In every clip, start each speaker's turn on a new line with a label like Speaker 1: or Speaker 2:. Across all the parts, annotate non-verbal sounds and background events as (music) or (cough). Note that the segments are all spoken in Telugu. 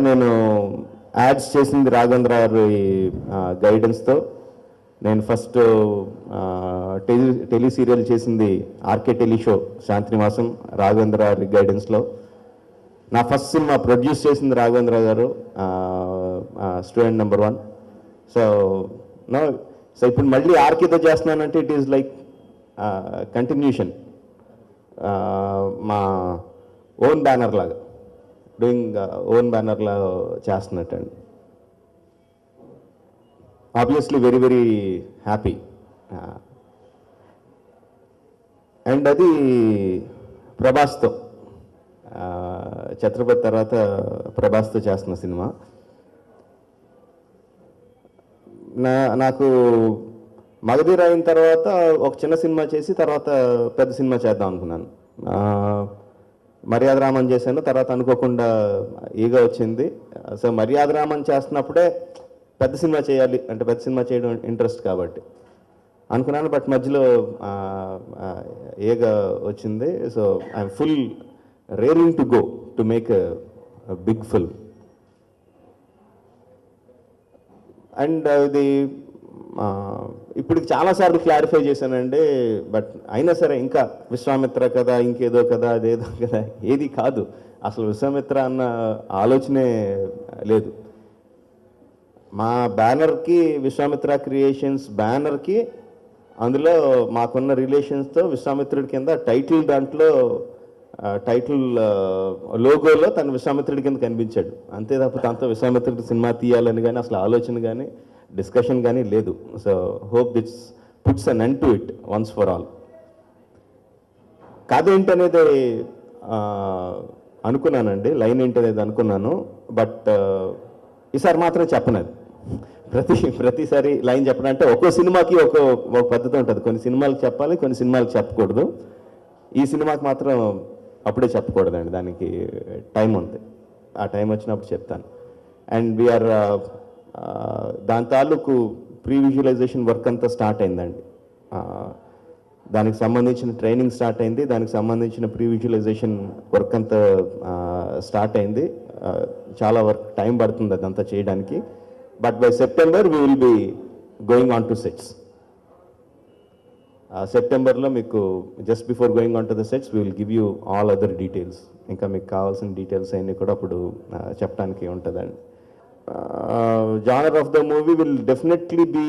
Speaker 1: నేను యాడ్స్ చేసింది రాఘవేంద్ర గారి గైడెన్స్తో నేను ఫస్ట్ టెలి టెలి సీరియల్ చేసింది RK tele show Shantinivasam Raghavendra గారి గైడెన్స్లో నా ఫస్ట్ సినిమా ప్రొడ్యూస్ చేసింది Raghavendra garu student number one so no so ఇప్పుడు మళ్ళీ ఆర్కేతో చేస్తున్నానంటే ఇట్ ఈస్ లైక్ కంటిన్యూషన్ మా ఓన్ బ్యానర్ లాగా. డూయింగ్ ఓన్ బ్యానర్లో చేస్తున్నట్టండి. Obviously very very happy and అది ప్రభాస్తో. ఛత్రపతి తర్వాత ప్రభాస్తో చేస్తున్న సినిమా. నా నాకు మగధీర అయిన తర్వాత ఒక చిన్న సినిమా చేసి తర్వాత పెద్ద సినిమా చేద్దాం అనుకున్నాను. మర్యాద రామన్ చేశాను తర్వాత అనుకోకుండా ఈగ వచ్చింది. సో మర్యాద రామన్ చేస్తున్నప్పుడే పెద్ద సినిమా చేయాలి అంటే పెద్ద సినిమా చేయడం ఇంట్రెస్ట్ కాబట్టి. అనుకున్నాను బట్ మధ్యలో ఈగ ఏగ వచ్చింది. So I'm full raring to go to make big film. And ఇది ఇప్పుడు చాలాసార్లు క్లారిఫై చేశానండి బట్ అయినా సరే ఇంకా విశ్వామిత్ర కదా ఇంకేదో కదా అదేదో కదా ఏది కాదు. అసలు విశ్వామిత్ర అన్న ఆలోచనే లేదు. మా బ్యానర్కి విశ్వామిత్ర క్రియేషన్స్ బ్యానర్కి అందులో మాకున్న రిలేషన్స్తో విశ్వామిత్రుడి కింద టైటిల్ దాంట్లో టైటిల్ లోగోలో తను విశ్వామిత్రుడి కింద కనిపించాడు. అంతే తప్ప తనతో విశ్వామిత్రుడి సినిమా తీయాలని కానీ అసలు ఆలోచన కానీ డిస్కషన్ కానీ లేదు. So hope this puts an end to it once for all కథ ఏంటనేది అనుకున్నానండి. లైన్ ఏంటనేది అనుకున్నాను. బట్ ఈసారి మాత్రం చెప్పనది. ప్రతి ప్రతిసారి లైన్ చెప్పడం అంటే ఒక్కో సినిమాకి ఒక్కో ఒక పద్ధతి ఉంటుంది. కొన్ని సినిమాలకు చెప్పాలి కొన్ని సినిమాలకు చెప్పకూడదు. ఈ సినిమాకి మాత్రం అప్పుడే చెప్పకూడదండి. దానికి టైం ఉంది. ఆ టైం వచ్చినప్పుడు చెప్తాను. అండ్ వీఆర్ దాని తాలూకు ప్రీ విజువలైజేషన్ వర్క్ అంతా స్టార్ట్ అయిందండి. దానికి సంబంధించిన ట్రైనింగ్ స్టార్ట్ అయింది దానికి సంబంధించిన ప్రీ విజువలైజేషన్ వర్క్ అంతా స్టార్ట్ అయింది. చాలా వర్క్ టైం పడుతుంది అదంతా చేయడానికి. But by September we will be going on to sets. సెప్టెంబర్లో మీకు just before going on to the sets we will give you all other details ఇంకా మీకు కావాల్సిన డీటెయిల్స్ అన్నీ కూడా అప్పుడు చెప్పడానికి ఉంటుందండి. Genre of the movie will definitely be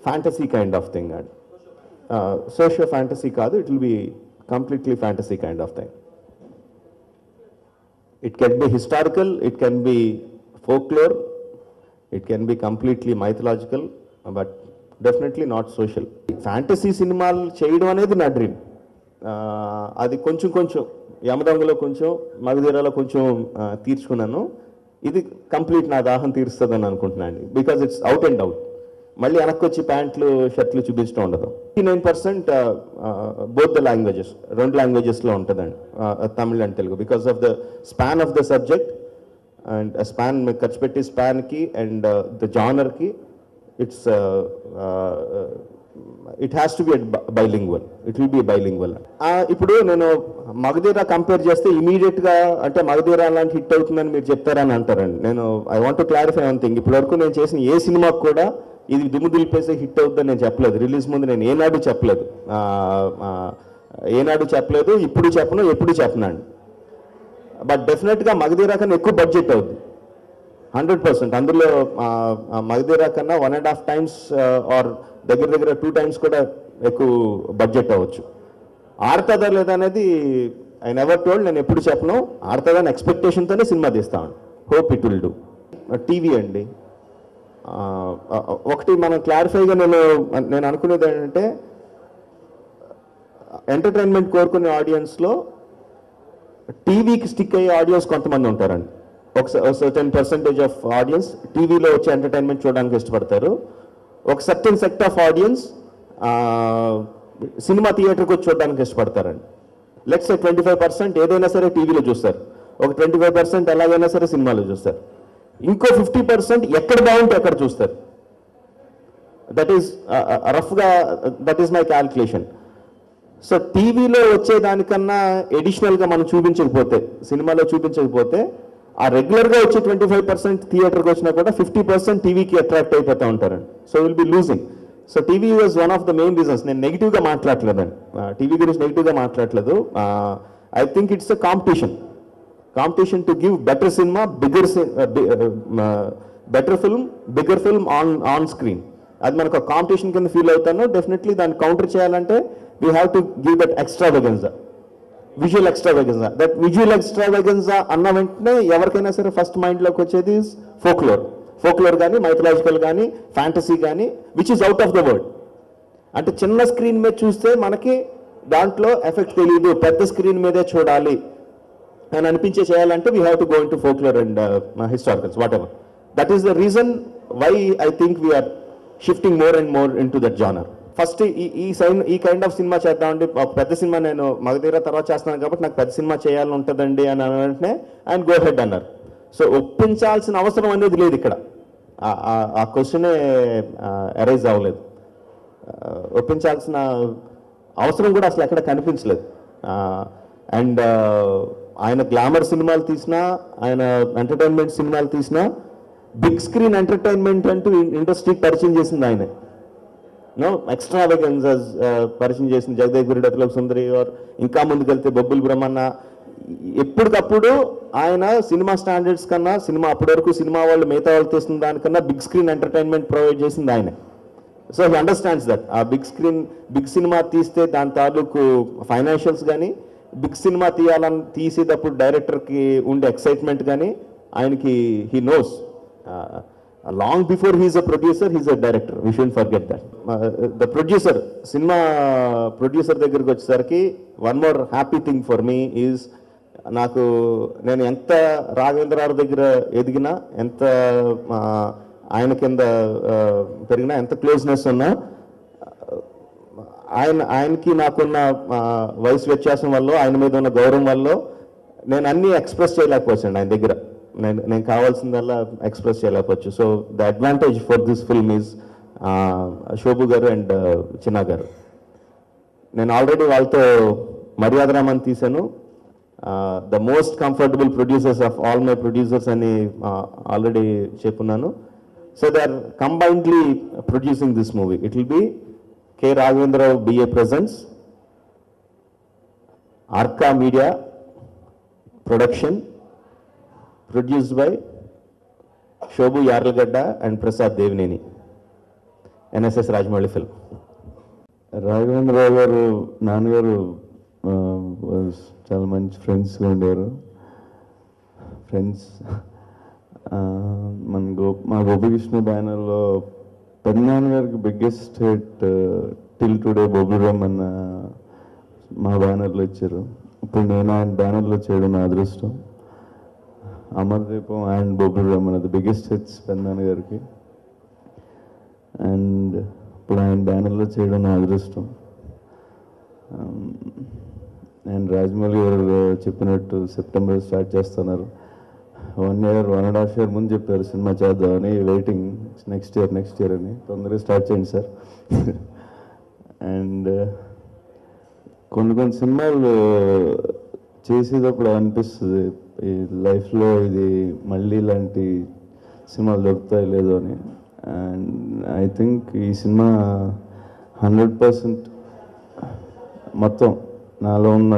Speaker 1: fantasy kind of thing and socio fantasy కాదు it will be completely fantasy kind of thing it can be historical, it can be folklore, it can be completely mythological, but definitely not social. Fantasy సినిమాలు చేయడం అనేది నా డ్రీమ్ అది కొంచెం కొంచెం యమదొంగలో కొంచెం మగధీరాలో కొంచెం తీర్చుకున్నాను. ఇది కంప్లీట్ నా దాహం తీరుస్తుందని అనుకుంటున్నాను because it's out and out మళ్ళీ వెనక్కి వచ్చి ప్యాంట్లు షర్ట్లు చూపించడం ఉండదు. Nine percent both the languages రెండు లాంగ్వేజెస్లో ఉంటుందండి. Tamil and Telugu. Because of the span of the subject and span ఖర్చు పెట్టి స్పాన్కి and the జానర్కి it's it has to be bilingual it will be bilingual ఇప్పుడు నేను మగధీర కంపేర్ చేస్తే ఇమీడియట్గా అంటే మగధీర లాంటి హిట్ అవుతుందని మీరు చెప్తారని అంటారండి. నేను I want to clarify one thing ఇప్పటి వరకు నేను చేసిన ఏ సినిమాకు కూడా ఇది దుమ్ము దులిపేసే హిట్ అవుతుందని నేను చెప్పలేదు. రిలీజ్ ముందు నేను ఏనాడు చెప్పలేదు. ఏనాడు చెప్పలేదు ఇప్పుడు చెప్పను ఎప్పుడు చెప్పనండి. బట్ డెఫినెట్గా మగధీర కన్నా ఎక్కువ బడ్జెట్ అవుద్ది. Hundred percent. అందులో మగధీరా కన్నా one and half times or దగ్గర దగ్గర టూ టైమ్స్ కూడా ఎక్కువ బడ్జెట్ అవ్వచ్చు. ఆడుతుందా లేదా అనేది ఐ నెవర్ టోల్డ్ నేను ఎప్పుడు చెప్పను. ఆడుతుందని ఎక్స్పెక్టేషన్తోనే సినిమా తీస్తాను hope it will do TV అండి. ఒకటి మనం క్లారిఫైగా నేను నేను అనుకునేది ఏంటంటే ఎంటర్టైన్మెంట్ కోరుకునే ఆడియన్స్లో టీవీకి స్టిక్ అయ్యే ఆడియన్స్ కొంతమంది ఉంటారండి. ఒక సర్టెన్ పర్సంటేజ్ ఆఫ్ ఆడియన్స్ టీవీలో వచ్చి ఎంటర్టైన్మెంట్ చూడడానికి ఇష్టపడతారు. ఒక certain sect of audience cinema థియేటర్కి వచ్చి చూడడానికి ఇష్టపడతారండి. లెట్స్ ట్వంటీ ఫైవ్ పర్సెంట్ ఏదైనా సరే టీవీలో చూస్తారు. ఒక ట్వంటీ ఫైవ్ పర్సెంట్ ఎలాగైనా సరే సినిమాలో చూస్తారు. ఇంకో ఫిఫ్టీ పర్సెంట్ ఎక్కడ బాగుంటే అక్కడ చూస్తారు. దట్ ఈస్ రఫ్గా that is my calculation so టీవీలో వచ్చేదానికన్నా ఎడిషనల్గా మనం చూపించకపోతే సినిమాలో చూపించకపోతే ఆ రెగ్యులర్గా వచ్చే ట్వంటీ ఫైవ్ పర్సెంట్ థియేటర్కి వచ్చినా కూడా ఫిఫ్టీ పర్సెంట్ టీవీకి అట్రాక్ట్ అయిపోతూ ఉంటారండి so will be losing so TV was one of the main reasons నేను నెగిటివ్గా మాట్లాడలేదండి. టీవీ గురించి నెగిటివ్గా మాట్లాడలేదు. I think it's a competition competition to give better cinema bigger better film bigger film on on screen అది మనకు కాంపిటీషన్ కింద ఫీల్ అవుతాను. డెఫినెట్లీ దాన్ని కౌంటర్ చేయాలంటే we have to give that extravaganza visual extravaganza that visual extravaganza అన్న వెంటనే ఎవరికైనా సరే ఫస్ట్ మైండ్లోకి వచ్చేది ఫోక్లోర్ ఫోక్లోర్ కానీ మైథలాజికల్ కానీ ఫ్యాంటసీ కానీ which is out of the world అంటే చిన్న స్క్రీన్ మీద చూస్తే మనకి దాంట్లో ఎఫెక్ట్ తెలియదు పెద్ద స్క్రీన్ మీదే చూడాలి అని అనిపించే చేయాలంటే we have to go into folklore and historicals whatever that is the reason why I think we're shifting more and more into that genre first ఈ ఈ సైన్ ఈ కైండ్ ఆఫ్ సినిమా చేద్దామండి ఒక పెద్ద సినిమా నేను మగ దగ్గర తర్వాత చేస్తున్నాను కాబట్టి నాకు పెద్ద సినిమా చేయాలని ఉంటుందండి అని వెంటనే ఆయన గో హెడ్ అన్నారు. సో ఒప్పించాల్సిన అవసరం అనేది లేదు ఇక్కడ. ఆ- క్వశ్చనే అరైజ్ అవ్వలేదు. ఒప్పించాల్సిన అవసరం కూడా అసలు ఎక్కడ కనిపించలేదు. అండ్ ఆయన గ్లామర్ సినిమాలు తీసినా ఆయన ఎంటర్టైన్మెంట్ సినిమాలు తీసినా బిగ్ స్క్రీన్ ఎంటర్టైన్మెంట్ అంటూ ఇండస్ట్రీకి పరిచయం చేసింది ఆయనే. నో ఎక్స్ట్రా వెగన్సెస్ పరిచయం చేసిన జగదేవ్ గురి సుందరి or ఇంకా ముందుకెళ్తే బొబ్బుల్ బ్రహ్మన్న. ఎప్పటికప్పుడు ఆయన సినిమా స్టాండర్డ్స్ కన్నా సినిమా అప్పటి వరకు సినిమా వాళ్ళు మిగతా వాళ్ళు తీసిన దానికన్నా బిగ్ స్క్రీన్ ఎంటర్టైన్మెంట్ ప్రొవైడ్ చేసింది ఆయన. So he understands that uh big screen big cinema తీస్తే దాని తాలూకు ఫైనాన్షియల్స్ కానీ బిగ్ సినిమా తీయాలని తీసేటప్పుడు డైరెక్టర్కి ఉండే ఎక్సైట్మెంట్ కానీ ఆయనకి he knows long before he's a producer he's a director we should forget that the producer cinema producer దగ్గరికి వచ్చేసరికి one more happy thing for me is నాకు నేను ఎంత రాఘవేంద్రరావు దగ్గర ఎదిగినా ఎంత ఆయన కింద పెరిగినా ఎంత క్లోజ్నెస్ ఉన్నా ఆయన ఆయనకి నాకున్న వయసు వ్యత్యాసం వల్ల ఆయన మీద ఉన్న గౌరవం వల్ల నేను అన్ని ఎక్స్ప్రెస్ చేయలేకపోవచ్చండి ఆయన దగ్గర. నేను నేను కావాల్సిందల్లా ఎక్స్ప్రెస్ చేయలేకపోవచ్చు. So the advantage for this film is Shobu garu and చిన్న గారు. నేను ఆల్రెడీ వాళ్ళతో మర్యాద రామన్ తీశాను. The most comfortable producers of all my producers అని ఆల్రెడీ చెప్పున్నాను. So they are కంబైన్డ్లీ producing this movie it will be K Raghavendra Rao BA presents Arka media production produced by Shobu Yarlagadda and Prasad Devineni NSS Rajamouli film
Speaker 2: Raghavendra గారు నాన్నగారు చాలా మంచి ఫ్రెండ్స్గా ఉండేవారు. ఫ్రెండ్స్ మన గో మా గోపికృష్ణ బ్యానర్లో పెద్దనాన్న గారికి బిగ్గెస్ట్ హిట్ టిల్ టుడే బొబ్బురం అన్న మా బ్యానర్లో ఇచ్చారు. ఇప్పుడు నేను ఆయన బ్యానర్లో చేయడం నా అదృష్టం. అమర్దీపం అండ్ బొబ్బురం అన్నది బిగ్గెస్ట్ హిట్స్ పెద్దనాన్న గారికి. అండ్ ఇప్పుడు ఆయన బ్యానర్లో చేయడం నా అదృష్టం. అండ్ రాజమౌళి గారు చెప్పినట్టు సెప్టెంబర్ స్టార్ట్ చేస్తున్నారు. One year one and half year ముందు చెప్పారు సినిమా చేద్దామని waiting next year next year అని. తొందరగా స్టార్ట్ చేయండి సార్. అండ్ కొన్ని కొన్ని సినిమాలు చేసేటప్పుడు అనిపిస్తుంది. ఈ లైఫ్లో ఇది మళ్ళీ ఇలాంటి సినిమాలు దొరుకుతాయి లేదో అని. అండ్ ఐ థింక్ ఈ సినిమా హండ్రెడ్ పర్సెంట్ మొత్తం నాలో ఉన్న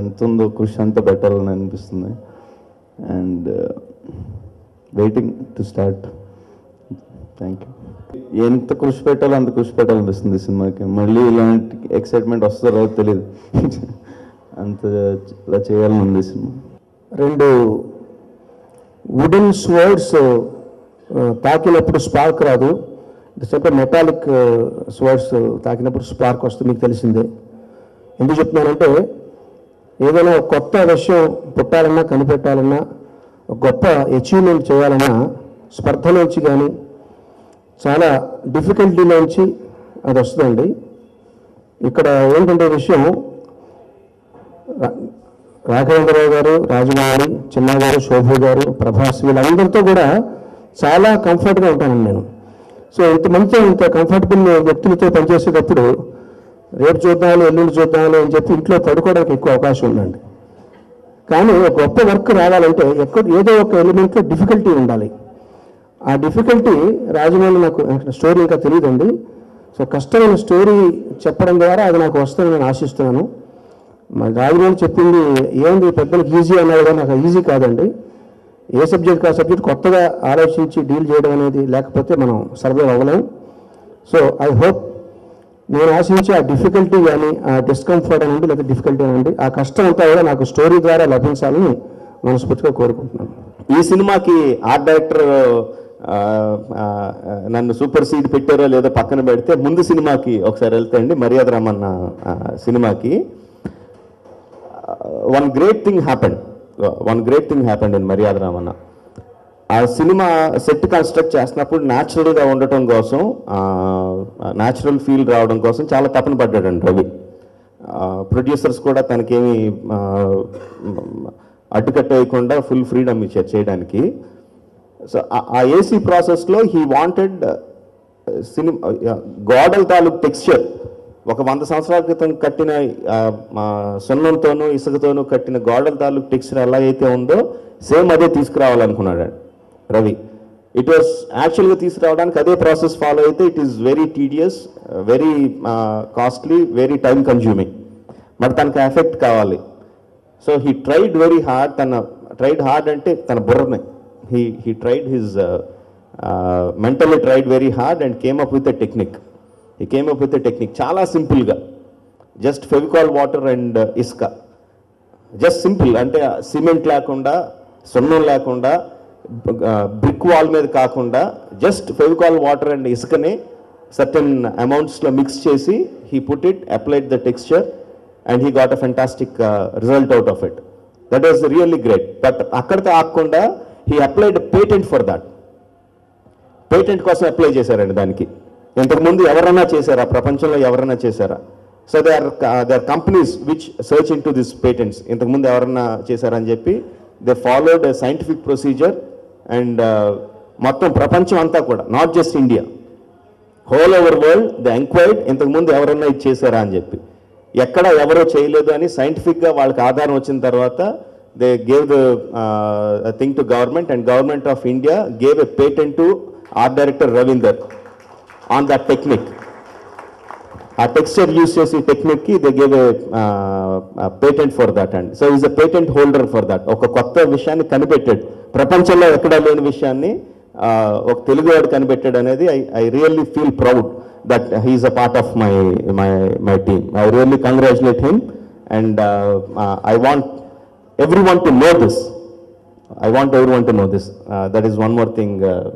Speaker 2: ఎంత ఉందో కృషి అంతా పెట్టాలని అనిపిస్తుంది. And waiting to start thank you ఎంత కృషి పెట్టాలో అంత కృషి పెట్టాలనిపిస్తుంది ఈ సినిమాకి. మళ్ళీ ఇలాంటి ఎక్సైట్మెంట్ వస్తుందో తెలియదు (laughs) అంత ఇలా చేయాలని ఉంది సినిమా.
Speaker 3: రెండు వుడెన్ స్వర్డ్స్ uh, తాకినప్పుడు స్పార్క్ రాదు. చెప్పే మెటాలిక్ స్వర్డ్స్ తాకినప్పుడు స్పార్క్ వస్తుంది మీకు తెలిసిందే. ఎందుకు చెప్తున్నానంటే ఏదైనా కొత్త విషయం పుట్టాలన్నా కనిపెట్టాలన్నా గొప్ప అచీవ్మెంట్ చేయాలన్నా స్పర్ధలోంచి కానీ చాలా డిఫికల్టీలోంచి అది వస్తుందండి. ఇక్కడ ఏంటంటే విషయం రాఘవేంద్రరావు గారు రాజమౌళి చిన్న గారు శోభు గారు ప్రభాస్ వీళ్ళందరితో కూడా చాలా కంఫర్ట్గా ఉంటానండి నేను. సో ఇంతమందితో ఇంత కంఫర్టబుల్ వ్యక్తులతో పనిచేసేటప్పుడు రేపు చూద్దామని ఎల్లుండి చూద్దామని అని చెప్పి ఇంట్లో పడుకోవడానికి ఎక్కువ అవకాశం ఉందండి. కానీ ఒక గొప్ప వర్క్ రావాలంటే ఎక్కడ ఏదో ఒక ఎలిమెంట్లో డిఫికల్టీ ఉండాలి. ఆ డిఫికల్టీ రాజమౌళి నాకు స్టోరీ ఇంకా తెలియదండి. సో కష్టమైన స్టోరీ చెప్పడం ద్వారా అది నాకు వస్తుందని నేను ఆశిస్తున్నాను. మా రాజమౌళి చెప్పింది ఏంది పెద్దలకు ఈజీ అన్నాడు కానీ నాకు ఈజీ కాదండి. ఏ సబ్జెక్ట్ ఆ సబ్జెక్ట్ కొత్తగా ఆలోచించి డీల్ చేయడం అనేది లేకపోతే మనం సర్వైవ్ అవ్వలేం. సో ఐ హోప్ నేను ఆశించి ఆ డిఫికల్టీ కానీ ఆ డిస్కంఫర్ట్ అనండి లేదా డిఫికల్టీ అనండి ఆ కష్టం అంతా కూడా నాకు స్టోరీ ద్వారా లభించాలని మనస్ఫూర్తిగా కోరుకుంటున్నాను.
Speaker 1: ఈ సినిమాకి ఆర్ట్ డైరెక్టర్ నన్ను సూపర్ సీడ్ పెట్టారో లేదో పక్కన పెడితే ముందు సినిమాకి ఒకసారి వెళ్తే అండి మర్యాద రామన్న సినిమాకి. One great thing happened one great thing happened in Maryada Ramanna. Uh cinema set construct చేస్తున్నప్పుడు న్యాచురల్గా ఉండటం కోసం న్యాచురల్ ఫీల్ రావడం కోసం చాలా తపన పడ్డాడండి రవి. ప్రొడ్యూసర్స్ కూడా తనకేమి అడ్డుకట్ట వేయకుండా ఫుల్ ఫ్రీడమ్ ఇచ్చారు చేయడానికి. సో ఆ ఏసీ ప్రాసెస్లో హీ వాంటెడ్ సినిమా గోడల తాలూకు టెక్స్చర్ ఒక వంద సంవత్సరాల క్రితం కట్టిన సున్నంతోనూ ఇసుకతోనూ కట్టిన గోడల తాలూకు టెక్స్చర్ ఎలా అయితే ఉందో సేమ్ అదే తీసుకురావాలనుకున్నాడు రవి. ఇట్ వాస్ యాక్చువల్గా తీసుకురావడానికి అదే ప్రాసెస్ ఫాలో అయితే it is very tedious very costly very time consuming but తనకు ఎఫెక్ట్ కావాలి. So he tried very hard తన ట్రైడ్ హార్డ్ అంటే తన బుర్రనే. He he tried his mentally tried very hard and came up with a technique ఈ కేమ్ అప్ విత్ టెక్నిక్ చాలా సింపుల్గా జస్ట్ ఫెవికాల్ వాటర్ అండ్ ఇసుక. జస్ట్ సింపుల్ అంటే సిమెంట్ లేకుండా సున్నం లేకుండా బ్రిక్ వాల్ మీద కాకుండా జస్ట్ ఫెవికాల్ వాటర్ అండ్ ఇసుకని సర్టన్ అమౌంట్స్లో మిక్స్ చేసి he put it applied the texture and he got a fantastic result out of it that is really great but అక్కడితో ఆకుండా he applied patent for that patent కోసం అప్లై చేశారండి దానికి. ఇంతకుముందు ఎవరన్నా చేశారా? ప్రపంచంలో ఎవరన్నా చేశారా? So they are they are companies which search into this patents ఇంతకుముందు ఎవరన్నా చేశారని చెప్పి they followed scientific procedure and మొత్తం ప్రపంచం అంతా కూడా not just India whole over world the enquired ఇంతకుముందు ఎవరన్నా ఇది చేశారా అని చెప్పి. ఎక్కడ ఎవరో చేయలేదు అని సైంటిఫిక్గా వాళ్ళకి ఆధారం వచ్చిన తర్వాత they gave the thing to government and government of India gave a patent to art director Ravinder on that technique uh texture use చేసి టెక్నిక్కి they gave a patent for that and so is a patent holder for that ఒక కొత్త విషయాన్ని కనిపెట్టాడు. ప్రపంచంలో ఎక్కడా లేని విషయాన్ని ఒక తెలుగువాడు కనిపెట్టాడు అనేది I I really feel proud that he is a part of my my my team. I really congratulate him and I want everyone to know this. I want everyone to know this. That is one more thing